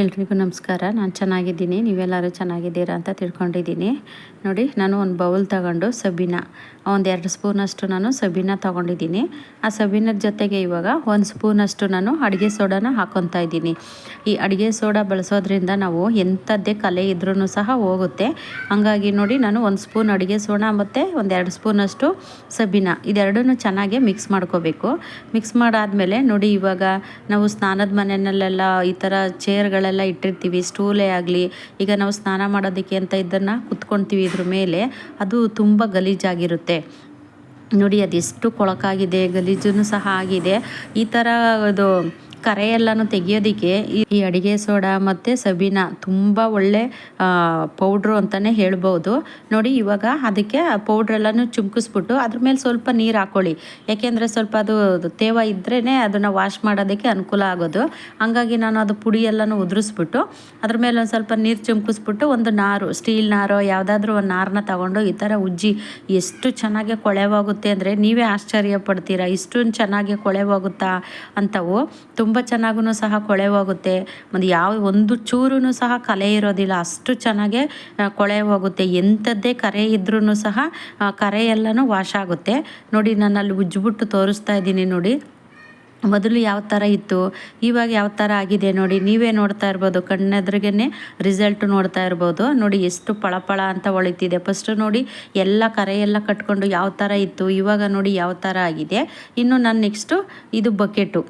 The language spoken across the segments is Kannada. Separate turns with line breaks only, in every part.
ಎಲ್ರಿಗೂ ನಮಸ್ಕಾರ. ನಾನು ಚೆನ್ನಾಗಿದ್ದೀನಿ. ನೀವೆಲ್ಲರೂ ಚೆನ್ನಾಗಿದ್ದೀರಾ ಅಂತ ತಿಳ್ಕೊಂಡಿದ್ದೀನಿ. ನೋಡಿ ನಾನು ಒಂದು ಬೌಲ್ ತಗೊಂಡು ಸಬೀನ. ಒಂದು ಎರಡು ಸ್ಪೂನಷ್ಟು ನಾನು ಸಬೀನ ತೊಗೊಂಡಿದ್ದೀನಿ. ಆ ಸಬೀನದ ಜೊತೆಗೆ ಇವಾಗ ಒಂದು ಸ್ಪೂನಷ್ಟು ನಾನು ಅಡುಗೆ ಸೋಡಾನ ಹಾಕೊತಾ ಇದ್ದೀನಿ. ಈ ಅಡುಗೆ ಸೋಡಾ ಬಳಸೋದ್ರಿಂದ ನಾವು ಎಂಥದ್ದೇ ಕಲೆ ಇದ್ರೂ ಸಹ ಹೋಗುತ್ತೆ. ಹಾಗಾಗಿ ನೋಡಿ ನಾನು ಒಂದು ಸ್ಪೂನ್ ಅಡುಗೆ ಸೋಡಾ ಮತ್ತು ಒಂದೆರಡು ಸ್ಪೂನಷ್ಟು ಸಬೀನ. ಇದೆರಡೂ ಚೆನ್ನಾಗಿ ಮಿಕ್ಸ್ ಮಾಡ್ಕೋಬೇಕು. ಮಿಕ್ಸ್ ಮಾಡಾದಮೇಲೆ ನೋಡಿ ಇವಾಗ ನಾವು ಸ್ನಾನದ ಮನೆಯಲ್ಲೆಲ್ಲ ಈ ಥರ ಚೇರ್ಗಳೆಲ್ಲ ಇಟ್ಟಿರ್ತೀವಿ ಸ್ಟೂಲೇ ಆಗಲಿ, ಈಗ ನಾವು ಸ್ನಾನ ಮಾಡೋದಕ್ಕೆ ಅಂತ ಇದನ್ನು ಕುತ್ಕೊಳ್ತೀವಿ ಇದ್ರ ಮೇಲೆ ಅದು ತುಂಬ ಗಲೀಜಾಗಿರುತ್ತೆ. ನೋಡಿ ಅದೆಷ್ಟು ಕೊಳಕಾಗಿದೆ ಗಲೀಜು ಸಹ ಆಗಿದೆ. ಈ ಥರ ಅದು ಕರೆ ಎಲ್ಲಾನು ತೆಗಿಯೋದಕ್ಕೆ ಈ ಅಡಿಗೆ ಸೋಡಾ ಮತ್ತು ಸಬೀನ ತುಂಬ ಒಳ್ಳೆ ಪೌಡ್ರು ಅಂತಲೇ ಹೇಳ್ಬೋದು. ನೋಡಿ ಇವಾಗ ಅದಕ್ಕೆ ಪೌಡರ್ ಪೌಡ್ರೆಲ್ಲನೂ ಚುಮ್ಕಿಸ್ಬಿಟ್ಟು ಅದ್ರ ಮೇಲೆ ಸ್ವಲ್ಪ ನೀರು ಹಾಕ್ಕೊಳ್ಳಿ ಯಾಕೆಂದರೆ ಸ್ವಲ್ಪ ಅದು ತೇವ ಇದ್ರೇ ಅದನ್ನು ವಾಶ್ ಮಾಡೋದಕ್ಕೆ ಅನುಕೂಲ ಆಗೋದು. ಹಂಗಾಗಿ ನಾನು ಅದು ಪುಡಿ ಎಲ್ಲಾನು ಉದುರಿಸ್ಬಿಟ್ಟು ಅದ್ರ ಮೇಲೆ ಒಂದು ಸ್ವಲ್ಪ ನೀರು ಚುಮ್ಕಿಸ್ಬಿಟ್ಟು ಒಂದು ನಾರು ಸ್ಟೀಲ್ ನಾರು, ಯಾವುದಾದ್ರೂ ಒಂದು ನಾರನ್ನ ತಗೊಂಡು ಈ ಥರ ಉಜ್ಜಿ. ಎಷ್ಟು ಚೆನ್ನಾಗಿ ಕೊಳೆವಾಗುತ್ತೆ ಅಂದರೆ ನೀವೇ ಆಶ್ಚರ್ಯ ಪಡ್ತೀರಾ ಇಷ್ಟೊಂದು ಚೆನ್ನಾಗಿ ಕೊಳೆವಾಗುತ್ತಾ ಅಂತವು. ಚೆನ್ನಾಗೂ ಸಹ ಕೊಳೆ ಹೋಗುತ್ತೆ. ಮತ್ತು ಯಾವ, ಒಂದು ಚೂರು ಸಹ ಕಲೆ ಇರೋದಿಲ್ಲ. ಅಷ್ಟು ಚೆನ್ನಾಗೆ ಕೊಳೆ ಹೋಗುತ್ತೆ. ಎಂಥದ್ದೇ ಕರೆ ಇದ್ರೂ ಸಹ ಕರೆ ಎಲ್ಲನೂ ವಾಶ್ ಆಗುತ್ತೆ. ನೋಡಿ ನಾನು ಅಲ್ಲಿ ಉಜ್ಜಿಬಿಟ್ಟು ತೋರಿಸ್ತಾ ಇದ್ದೀನಿ ನೋಡಿ. ಮೊದಲು ಯಾವ ಥರ ಇತ್ತು? ಇವಾಗ ಯಾವ ಥರ ಆಗಿದೆ ನೋಡಿ. ನೀವೇ ನೋಡ್ತಾ ಇರ್ಬೋದು. ಕಣ್ಣೆದ್ರಿಗೇ ರಿಸಲ್ಟ್ ನೋಡ್ತಾ ಇರ್ಬೋದು. ನೋಡಿ, ಎಷ್ಟು ಪಳಪಳ ಅಂತ ಹೊಳಿತಿದೆ ಫಸ್ಟು ನೋಡಿ, ಎಲ್ಲ ಕರೆ ಎಲ್ಲ ಕಟ್ಕೊಂಡು ಯಾವ ಥರ ಇತ್ತು? ಇವಾಗ ನೋಡಿ ಯಾವ ಥರ ಆಗಿದೆ. ಇನ್ನು ನಾನು ನೆಕ್ಸ್ಟು ಇದು ಬಕೆಟು.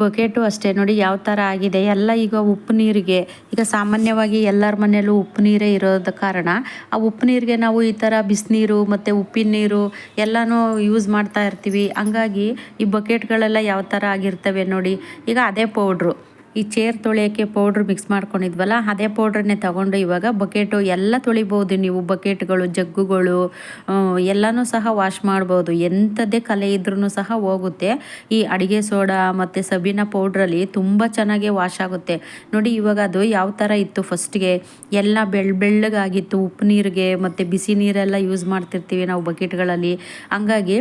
ಬಕೆಟು ಅಷ್ಟೇ. ನೋಡಿ ಯಾವ ಥರ ಆಗಿದೆ. ಎಲ್ಲ ಈಗ ಉಪ್ಪು ನೀರಿಗೆ, ಈಗ ಸಾಮಾನ್ಯವಾಗಿ ಎಲ್ಲರ ಮನೆಯಲ್ಲೂ ಉಪ್ಪು ನೀರೇ ಇರೋದ ಕಾರಣ, ಆ ಉಪ್ಪು ನೀರಿಗೆ ನಾವು ಈ ಥರ ಬಿಸಿನೀರು ಮತ್ತು ಉಪ್ಪಿನ ನೀರು ಎಲ್ಲನೂ ಯೂಸ್ ಮಾಡ್ತಾ ಇರ್ತೀವಿ. ಹಂಗಾಗಿ ಈ ಬಕೆಟ್ಗಳೆಲ್ಲ ಯಾವ ಥರ ಆಗಿರ್ತವೆ ನೋಡಿ. ಈಗ ಅದೇ ಪೌಡ್ರು ಈ ಚೇರ್ ತೊಳೆಯೋಕ್ಕೆ ಪೌಡ್ರ್ ಮಿಕ್ಸ್ ಮಾಡ್ಕೊಂಡಿದ್ವಲ್ಲ, ಅದೇ ಪೌಡ್ರನ್ನೇ ತೊಗೊಂಡು ಇವಾಗ ಬಕೆಟು ಎಲ್ಲ ತೊಳಿಬೋದು. ನೀವು ಬಕೆಟ್ಗಳು ಜಗ್ಗುಗಳು ಎಲ್ಲನೂ ಸಹ ವಾಶ್ ಮಾಡ್ಬೋದು. ಎಂಥದ್ದೇ ಕಲೆ ಇದ್ರೂ ಸಹ ಹೋಗುತ್ತೆ. ಈ ಅಡುಗೆ ಸೋಡಾ ಮತ್ತು ಸಬೀನ ಪೌಡ್ರಲ್ಲಿ ತುಂಬ ಚೆನ್ನಾಗಿ ವಾಶ್ ಆಗುತ್ತೆ. ನೋಡಿ ಇವಾಗ ಅದು ಯಾವ ಥರ ಇತ್ತು ಫಸ್ಟ್ಗೆ ಎಲ್ಲ ಬೆಳ್ ಬೆಳ್ಳಗಾಗಿತ್ತು. ಉಪ್ಪು ನೀರಿಗೆ ಮತ್ತು ಬಿಸಿ ನೀರೆಲ್ಲ ಯೂಸ್ ಮಾಡ್ತಿರ್ತೀವಿ ನಾವು ಬಕೆಟ್ಗಳಲ್ಲಿ ಹಂಗಾಗಿ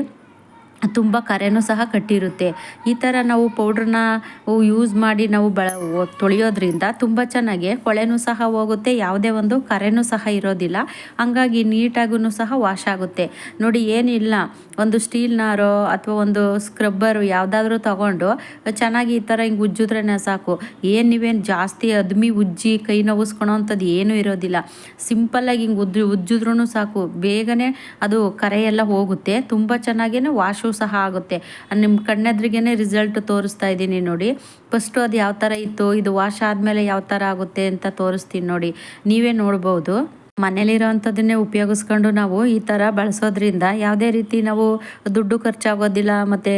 ತುಂಬ ಕರೆನೂ ಸಹ ಕಟ್ಟಿರುತ್ತೆ. ಈ ಥರ ನಾವು ಪೌಡ್ರನ್ನ ಯೂಸ್ ಮಾಡಿ ನಾವು ಬಳ, ತೊಳೆಯೋದ್ರಿಂದ ತುಂಬ ಚೆನ್ನಾಗಿ ಕೊಳೆನೂ ಸಹ ಹೋಗುತ್ತೆ, ಯಾವುದೇ ಒಂದು ಕರೆನೂ ಸಹ ಇರೋದಿಲ್ಲ. ಹಂಗಾಗಿ ನೀಟಾಗೂ ಸಹ ವಾಶ್ ಆಗುತ್ತೆ. ನೋಡಿ, ಏನಿಲ್ಲ, ಒಂದು ಸ್ಟೀಲ್ ನಾರೋ ಅಥವಾ ಒಂದು ಸ್ಕ್ರಬ್ಬರು ಯಾವುದಾದ್ರೂ ತಗೊಂಡು ಚೆನ್ನಾಗಿ ಈ ಥರ ಹಿಂಗೆ ಉಜ್ಜಿದ್ರೆ ಸಾಕು. ಏನು ನೀವೇನು ಜಾಸ್ತಿ ಅದ್ಮಿ ಉಜ್ಜಿ ಕೈ ನೋವಿಸ್ಕೊಳೋ ಅಂಥದ್ದು ಏನೂ ಇರೋದಿಲ್ಲ. ಸಿಂಪಲ್ಲಾಗಿ ಹಿಂಗೆ ಉದ್ದು ಉಜ್ಜಿದ್ರೂ ಸಾಕು. ಬೇಗನೆ ಅದು ಕರೆ ಎಲ್ಲ ಹೋಗುತ್ತೆ. ತುಂಬ ಚೆನ್ನಾಗೇ ವಾಶು ಸಹ ಆಗುತ್ತೆ. ನಿಮ್ಮ ಕಣ್ಣೆದ್ರಿಗೇ ರಿಸಲ್ಟ್ ತೋರಿಸ್ತಾ ಇದ್ದೀನಿ ನೋಡಿ. ಫಸ್ಟು ಅದು ಯಾವ ಥರ ಇತ್ತು, ಇದು ವಾಶ್ ಆದಮೇಲೆ ಯಾವ ಥರ ಆಗುತ್ತೆ ಅಂತ ತೋರಿಸ್ತೀನಿ ನೋಡಿ. ನೀವೇ ನೋಡ್ಬೋದು. ಮನೇಲಿರೋವಂಥದ್ದನ್ನೇ ಉಪಯೋಗಿಸ್ಕೊಂಡು ನಾವು ಈ ಥರ ಬಳಸೋದ್ರಿಂದ ಯಾವುದೇ ರೀತಿ ನಾವು ದುಡ್ಡು ಖರ್ಚಾಗೋದಿಲ್ಲ, ಮತ್ತು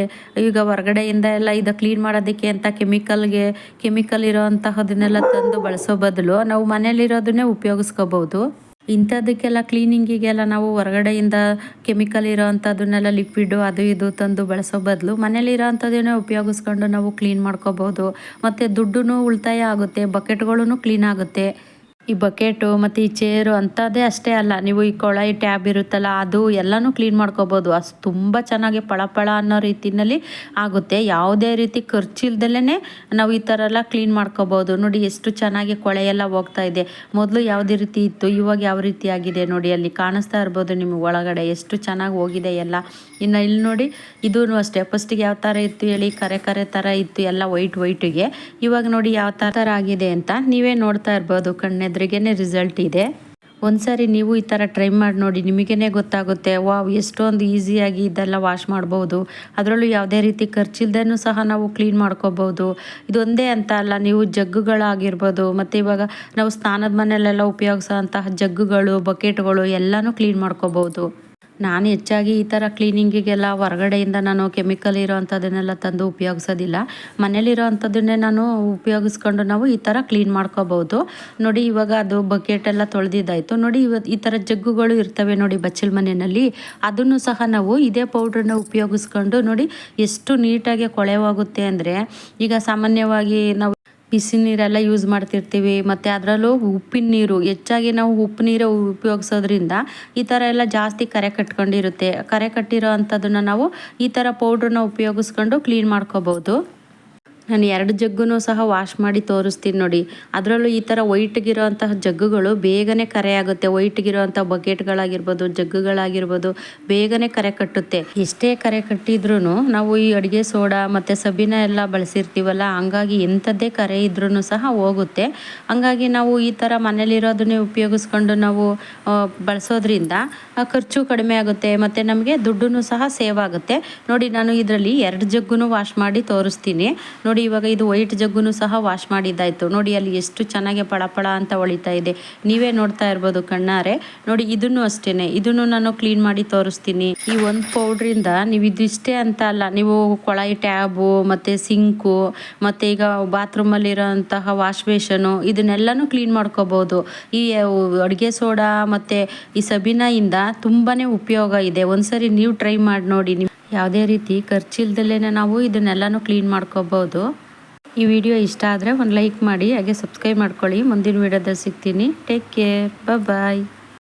ಈಗ ಹೊರಗಡೆಯಿಂದ ಎಲ್ಲ ಇದು ಕ್ಲೀನ್ ಮಾಡೋದಕ್ಕೆ ಅಂತ ಕೆಮಿಕಲ್ಗೆ, ಕೆಮಿಕಲ್ ಇರೋ ಅಂತಹದನ್ನೆಲ್ಲ ತಂದು ಬಳಸೋ ಬದಲು ನಾವು ಮನೇಲಿರೋದನ್ನೇ ಉಪಯೋಗಿಸ್ಕೋಬೋದು. ಇಂಥದಕ್ಕೆಲ್ಲ ಕ್ಲೀನಿಂಗಿಗೆಲ್ಲ ನಾವು ಹೊರಗಡೆಯಿಂದ ಕೆಮಿಕಲ್ ಇರೋ ಅಂಥದ್ದನ್ನೆಲ್ಲ ಲಿಕ್ವಿಡು ಅದು ಇದು ತಂದು ಬಳಸೋ ಬದಲು ಮನೇಲಿರೋ ಅಂಥದ್ದೇನೇ ಉಪಯೋಗಿಸ್ಕೊಂಡು ನಾವು ಕ್ಲೀನ್ ಮಾಡ್ಕೋಬೋದು. ಮತ್ತು ದುಡ್ಡು ಉಳಿತಾಯ ಆಗುತ್ತೆ ಬಕೆಟ್ಗಳೂ ಕ್ಲೀನ್ ಆಗುತ್ತೆ. ಈ ಬಕೆಟು ಮತ್ತು ಈ ಚೇರು ಅಂಥದ್ದೇ ಅಷ್ಟೇ ಅಲ್ಲ. ನೀವು ಈ ಕೊಳಾಯಿ ಟ್ಯಾಬ್ ಇರುತ್ತಲ್ಲ, ಅದು ಎಲ್ಲನೂ ಕ್ಲೀನ್ ಮಾಡ್ಕೋಬೋದು. ಅಷ್ಟು ತುಂಬ ಚೆನ್ನಾಗಿ ಪಳಪಳ ಅನ್ನೋ ರೀತಿಯಲ್ಲಿ ಆಗುತ್ತೆ. ಯಾವುದೇ ರೀತಿ ಖರ್ಚಿಲ್ದಲೇ ನಾವು ಈ ಥರ ಎಲ್ಲ ಕ್ಲೀನ್ ಮಾಡ್ಕೋಬೋದು. ನೋಡಿ ಎಷ್ಟು ಚೆನ್ನಾಗಿ ಕೊಳೆ ಎಲ್ಲ ಹೋಗ್ತಾ ಇದೆ. ಮೊದಲು ಯಾವುದೇ ರೀತಿ ಇತ್ತು, ಇವಾಗ ಯಾವ ರೀತಿ ಆಗಿದೆ ನೋಡಿ, ಅಲ್ಲಿ ಕಾಣಿಸ್ತಾ ಇರ್ಬೋದು ನಿಮಗೆ ಒಳಗಡೆ. ಎಷ್ಟು ಚೆನ್ನಾಗಿ ಹೋಗಿದೆ ಎಲ್ಲ. ಇನ್ನು ಇಲ್ಲಿ ನೋಡಿ ಇದೂ ಅಷ್ಟೇ. ಫಸ್ಟಿಗೆ ಯಾವ ಥರ ಇತ್ತು ಹೇಳಿ, ಕರೆ ಕರೆ ಥರ ಇತ್ತು ಎಲ್ಲ ವೈಟ್ ವೈಟಿಗೆ ಇವಾಗ ನೋಡಿ ಯಾವ ಥರ ಆಗಿದೆ ಅಂತ ನೀವೇ ನೋಡ್ತಾ ಇರ್ಬೋದು. ಕಣ್ಣೆದ್ರೆ ಎದುರಿಗೇ ರಿಸಲ್ಟ್ ಇದೆ. ಒಂದ್ಸರಿ ನೀವು ಈ ಥರ ಟ್ರೈ ಮಾಡಿ ನೋಡಿ ನಿಮಗೇ ಗೊತ್ತಾಗುತ್ತೆ, ವಾವ್, ಎಷ್ಟೊಂದು ಈಸಿಯಾಗಿ ಇದೆಲ್ಲ ವಾಶ್ ಮಾಡ್ಬೋದು. ಅದರಲ್ಲೂ ಯಾವುದೇ ರೀತಿ ಖರ್ಚಿಲ್ದೇನೂ ಸಹ ನಾವು ಕ್ಲೀನ್ ಮಾಡ್ಕೋಬೋದು. ಇದೊಂದೇ ಅಂತ ಅಲ್ಲ, ನೀವು ಜಗ್ಗುಗಳಾಗಿರ್ಬೋದು. ಮತ್ತು ಇವಾಗ ನಾವು ಸ್ನಾನದ ಮನೆಯಲ್ಲೆಲ್ಲ ಉಪಯೋಗಿಸೋ ಅಂತಹ ಜಗ್ಗುಗಳು ಬಕೆಟ್ಗಳು ಎಲ್ಲನೂ ಕ್ಲೀನ್ ಮಾಡ್ಕೋಬೋದು. ನಾನು ಹೆಚ್ಚಾಗಿ ಈ ಥರ ಕ್ಲೀನಿಂಗಿಗೆಲ್ಲ ಹೊರಗಡೆಯಿಂದ ನಾನು ಕೆಮಿಕಲ್ ಇರೋವಂಥದ್ದನ್ನೆಲ್ಲ ತಂದು ಉಪಯೋಗಿಸೋದಿಲ್ಲ. ಮನೇಲಿರೋ ಅಂಥದ್ದನ್ನೇ ನಾನು ಉಪಯೋಗಿಸ್ಕೊಂಡು ನಾವು ಈ ಥರ ಕ್ಲೀನ್ ಮಾಡ್ಕೋಬೋದು. ನೋಡಿ, ಇವಾಗ ಅದು ಬಕೆಟ್ ಎಲ್ಲ ತೊಳೆದಿದ್ದಾಯಿತು. ನೋಡಿ ಇವತ್ತು ಈ ಥರ ಜಗ್ಗುಗಳು ಇರ್ತವೆ ನೋಡಿ ಬಚ್ಚಲ್ ಮನೆಯಲ್ಲಿ. ಅದನ್ನು ಸಹ ನಾವು ಇದೇ ಪೌಡ್ರನ್ನ ಉಪಯೋಗಿಸ್ಕೊಂಡು ನೋಡಿ ಎಷ್ಟು ನೀಟಾಗಿ ಕೊಳೆವಾಗುತ್ತೆ ಅಂದರೆ ಈಗ ಸಾಮಾನ್ಯವಾಗಿ ನಾವು ಬಿಸಿ ನೀರೆಲ್ಲ ಯೂಸ್ ಮಾಡ್ತಿರ್ತೀವಿ, ಮತ್ತು ಅದರಲ್ಲೂ ಉಪ್ಪಿನ ನೀರು, ಹೆಚ್ಚಾಗಿ ನಾವು ಉಪ್ಪು ನೀರು ಉಪಯೋಗಿಸೋದ್ರಿಂದ ಈ ಥರ ಎಲ್ಲ ಜಾಸ್ತಿ ಕರೆ ಕಟ್ಕೊಂಡಿರುತ್ತೆ. ಕರೆ ಕಟ್ಟಿರೋ ಅಂಥದ್ದನ್ನು ನಾವು ಈ ಥರ ಪೌಡ್ರನ್ನ ಉಪಯೋಗಿಸ್ಕೊಂಡು ಕ್ಲೀನ್ ಮಾಡ್ಕೋಬೋದು. ನಾನು ಎರಡು ಜಗ್ಗೂ ಸಹ ವಾಶ್ ಮಾಡಿ ತೋರಿಸ್ತೀನಿ ನೋಡಿ. ಅದರಲ್ಲೂ ಈ ಥರ ವೈಟ್ಗಿರೋಂತಹ ಜಗ್ಗುಗಳು ಬೇಗನೆ ಕರೆ ಆಗುತ್ತೆ ವೈಟ್ಗಿರೋಂಥ ಬಕೆಟ್ಗಳಾಗಿರ್ಬೋದು, ಜಗ್ಗುಗಳಾಗಿರ್ಬೋದು ಬೇಗನೆ ಕರೆ ಕಟ್ಟುತ್ತೆ. ಎಷ್ಟೇ ಕರೆ ಕಟ್ಟಿದ್ರೂ ನಾವು ಈ ಅಡುಗೆ ಸೋಡಾ ಮತ್ತು ಸಬಿನ ಎಲ್ಲ ಬಳಸಿರ್ತೀವಲ್ಲ, ಹಂಗಾಗಿ ಎಂಥದ್ದೇ ಕರೆ ಇದ್ರೂ ಸಹ ಹೋಗುತ್ತೆ. ಹಂಗಾಗಿ ನಾವು ಈ ಥರ ಮನೇಲಿರೋದನ್ನೇ ಉಪಯೋಗಿಸ್ಕೊಂಡು ನಾವು ಬಳಸೋದ್ರಿಂದ ಖರ್ಚು ಕಡಿಮೆ ಆಗುತ್ತೆ. ಮತ್ತು ನಮಗೆ ದುಡ್ಡು ಸಹ ಸೇವ್ ಆಗುತ್ತೆ. ನೋಡಿ ನಾನು ಇದರಲ್ಲಿ ಎರಡು ಜಗ್ಗೂ ವಾಶ್ ಮಾಡಿ ತೋರಿಸ್ತೀನಿ. ನೋಡಿ ಇವಾಗ ಇದು ವೈಟ್ ಜಗ್ಗುನು ಸಹ ವಾಶ್ ಮಾಡಿದ್ದಾಯಿತು. ನೋಡಿ ಅಲ್ಲಿ ಎಷ್ಟು ಚೆನ್ನಾಗಿ ಪಳಪಳ ಅಂತ ಹೊಳಿತಾ ಇದೆ. ನೀವೇ ನೋಡ್ತಾ ಇರ್ಬೋದು ಕಣ್ಣಾರೆ. ನೋಡಿ ಇದನ್ನು ಅಷ್ಟೇನೆ. ಇದನ್ನು ನಾನು ಕ್ಲೀನ್ ಮಾಡಿ ತೋರಿಸ್ತೀನಿ. ಈ ಒಂದು ಪೌಡ್ರಿಂದ ನೀವು ಇದಿಷ್ಟೇ ಅಂತ ಅಲ್ಲ, ನೀವು ಕೊಳಾಯಿ ಟ್ಯಾಬು, ಮತ್ತು ಸಿಂಕು ಮತ್ತು ಈಗ ಬಾತ್ರೂಮಲ್ಲಿರೋಂತಹ ವಾಶ್ ಬೇಷನು ಇದನ್ನೆಲ್ಲನೂ ಕ್ಲೀನ್ ಮಾಡ್ಕೋಬೋದು. ಈ ಅಡುಗೆ ಸೋಡಾ, ಮತ್ತು ಈ ಸಬೀನಾಯಿಂದ ತುಂಬಾ ಉಪಯೋಗ ಇದೆ. ಒಂದ್ಸರಿ ನೀವು ಟ್ರೈ ಮಾಡಿ ನೋಡಿ. ಯಾವುದೇ ರೀತಿ ಖರ್ಚಿಲ್ದಲ್ಲೇ ನಾವು ಇದನ್ನೆಲ್ಲನೂ ಕ್ಲೀನ್ ಮಾಡ್ಕೋಬೋದು. ಈ ವಿಡಿಯೋ ಇಷ್ಟ ಆದರೆ ಒಂದು ಲೈಕ್ ಮಾಡಿ, ಹಾಗೆ ಸಬ್ಸ್ಕ್ರೈಬ್ ಮಾಡ್ಕೊಳ್ಳಿ. ಮುಂದಿನ ವಿಡಿಯೋದಲ್ಲಿ ಸಿಗ್ತೀನಿ. Take care bye